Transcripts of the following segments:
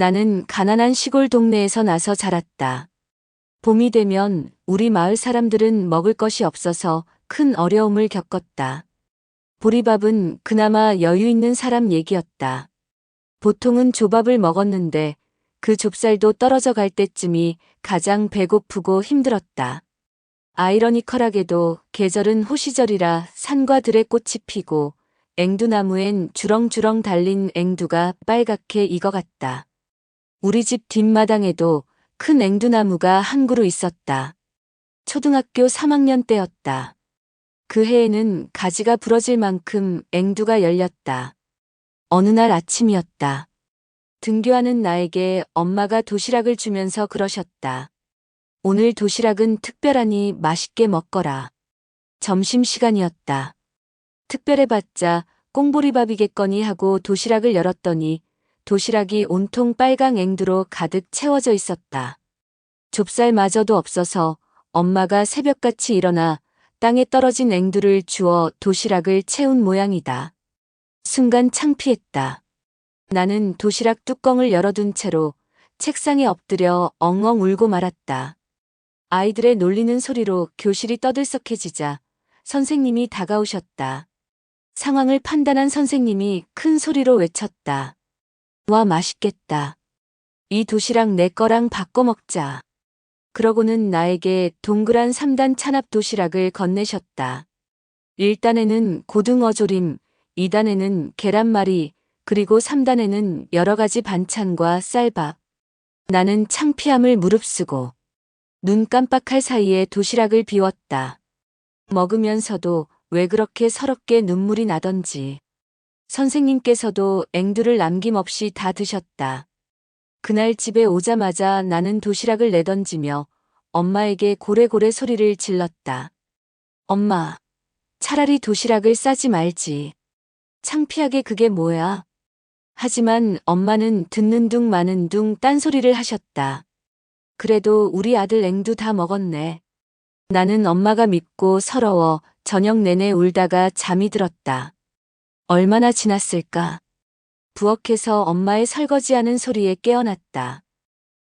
나는 가난한 시골 동네에서 나서 자랐다. 봄이 되면 우리 마을 사람들은 먹을 것이 없어서 큰 어려움을 겪었다. 보리밥은 그나마 여유 있는 사람 얘기였다. 보통은 조밥을 먹었는데 그 좁쌀도 떨어져 갈 때쯤이 가장 배고프고 힘들었다. 아이러니컬하게도 계절은 호시절이라 산과 들에 꽃이 피고 앵두나무엔 주렁주렁 달린 앵두가 빨갛게 익어갔다. 우리 집 뒷마당에도 큰 앵두나무가 한 그루 있었다. 초등학교 3학년 때였다. 그 해에는 가지가 부러질 만큼 앵두가 열렸다. 어느 날 아침이었다. 등교하는 나에게 엄마가 도시락을 주면서 그러셨다. 오늘 도시락은 특별하니 맛있게 먹거라. 점심시간이었다. 특별해봤자 꽁보리밥이겠거니 하고 도시락을 열었더니 도시락이 온통 빨강 앵두로 가득 채워져 있었다. 좁쌀마저도 없어서 엄마가 새벽같이 일어나 땅에 떨어진 앵두를 주워 도시락을 채운 모양이다. 순간 창피했다. 나는 도시락 뚜껑을 열어둔 채로 책상에 엎드려 엉엉 울고 말았다. 아이들의 놀리는 소리로 교실이 떠들썩해지자 선생님이 다가오셨다. 상황을 판단한 선생님이 큰 소리로 외쳤다. 와, 맛있겠다. 이 도시락 내 거랑 바꿔 먹자. 그러고는 나에게 동그란 3단 찬압 도시락을 건네셨다. 1단에는 고등어 조림, 2단에는 계란말이, 그리고 3단에는 여러 가지 반찬과 쌀밥. 나는 창피함을 무릅쓰고 눈 깜빡할 사이에 도시락을 비웠다. 먹으면서도 왜 그렇게 서럽게 눈물이 나던지. 선생님께서도 앵두를 남김없이 다 드셨다. 그날 집에 오자마자 나는 도시락을 내던지며 엄마에게 고래고래 소리를 질렀다. 엄마, 차라리 도시락을 싸지 말지. 창피하게 그게 뭐야. 하지만 엄마는 듣는 둥 마는 둥 딴소리를 하셨다. 그래도 우리 아들 앵두 다 먹었네. 나는 엄마가 밉고 서러워 저녁 내내 울다가 잠이 들었다. 얼마나 지났을까. 부엌에서 엄마의 설거지하는 소리에 깨어났다.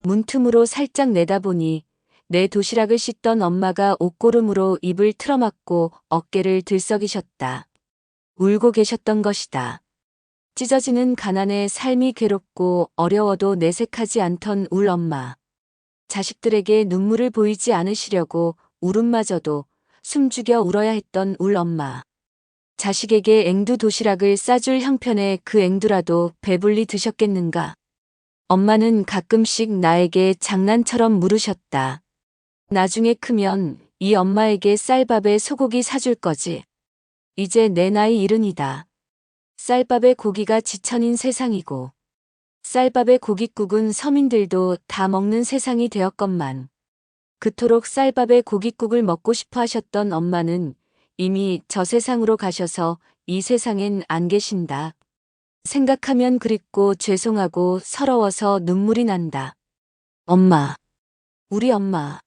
문틈으로 살짝 내다보니 내 도시락을 씻던 엄마가 옷고름으로 입을 틀어막고 어깨를 들썩이셨다. 울고 계셨던 것이다. 찢어지는 가난에 삶이 괴롭고 어려워도 내색하지 않던 울 엄마. 자식들에게 눈물을 보이지 않으시려고 울음마저도 숨죽여 울어야 했던 울 엄마. 자식에게 앵두 도시락을 싸줄 형편에 그 앵두라도 배불리 드셨겠는가. 엄마는 가끔씩 나에게 장난처럼 물으셨다. 나중에 크면 이 엄마에게 쌀밥에 소고기 사줄 거지. 이제 내 나이 이른이다. 쌀밥에 고기가 지천인 세상이고, 쌀밥에 고깃국은 서민들도 다 먹는 세상이 되었건만, 그토록 쌀밥에 고깃국을 먹고 싶어 하셨던 엄마는 이미 저 세상으로 가셔서 이 세상엔 안 계신다. 생각하면 그립고 죄송하고 서러워서 눈물이 난다. 엄마. 우리 엄마.